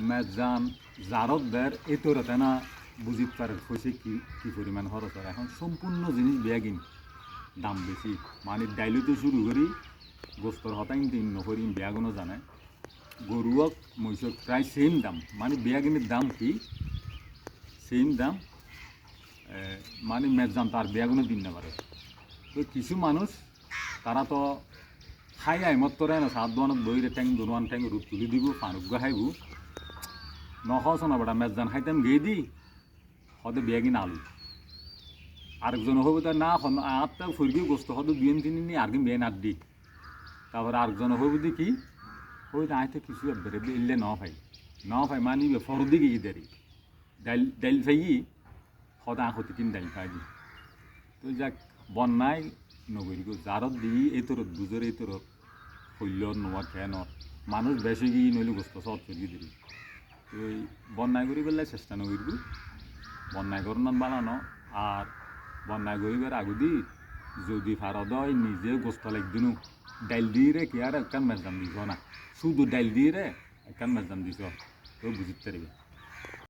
মেজান জারত দের এই তোরতে না বুঝিত পারে হয়েছে কি কি পরিমাণ খরচ হয় এখন সম্পূর্ণ জিনিস বেয়াগিন দাম বেশি মানে ডাইলুতে শুরু করি গোস্তর হতাইন দিন নকরিম বেয়াগুনো জানে গরুয়ক মহিষক প্রায় সেম দাম মানে বেয়াগিনের দাম কি সেম দাম মানে মেজান তার বেয়াগুনো দিন না পারে তো কিছু মানুষ তারা তো খাই আই মত তোরা না সাত দোয়ানত বইরে ট্যাং দোয়ান ট্যাং রূপ তুলি দিব পানুক খাইব নহস না বেটা মেজান খাইতাম গিয়ে দি হদে বেয়াগিন আলু আরেকজন হব তার না হন আটটা ফুরগি গোস্ত হদে দুই তিনি নি আগে বেয়ে নাট দি তারপরে আরেকজন হব দি কি ওই না আইতে কিছু বেড়ে ইল্লে ন ভাই ন ভাই মানি ফরদি গিয়ে দেরি ডাইল ডাইল ফাই সদা আখতি কিন ডাইল ফাই তো যাক বন্যায় নগরী জারত দি এই তোরত বুজর এই তোরত শৈল নোয়া খেন মানুষ বেশি গিয়ে নইলে গোস্ত সব চলি দিলি। এই বন্যায় করি পেলাই চেষ্টা নকরিব বন্যায় করোনাত বানানো আর বন্যায় করিবার আগুদি যদি ফারদ হয়, নিজে গোস্ত লাগদিনু ডাইল দিয়ে রে কি আর একখান মেজাম দিছ না। শুধু ডাইল দিয়ে রে একখান মেজাম দিছ। তো বুঝিতে পারবে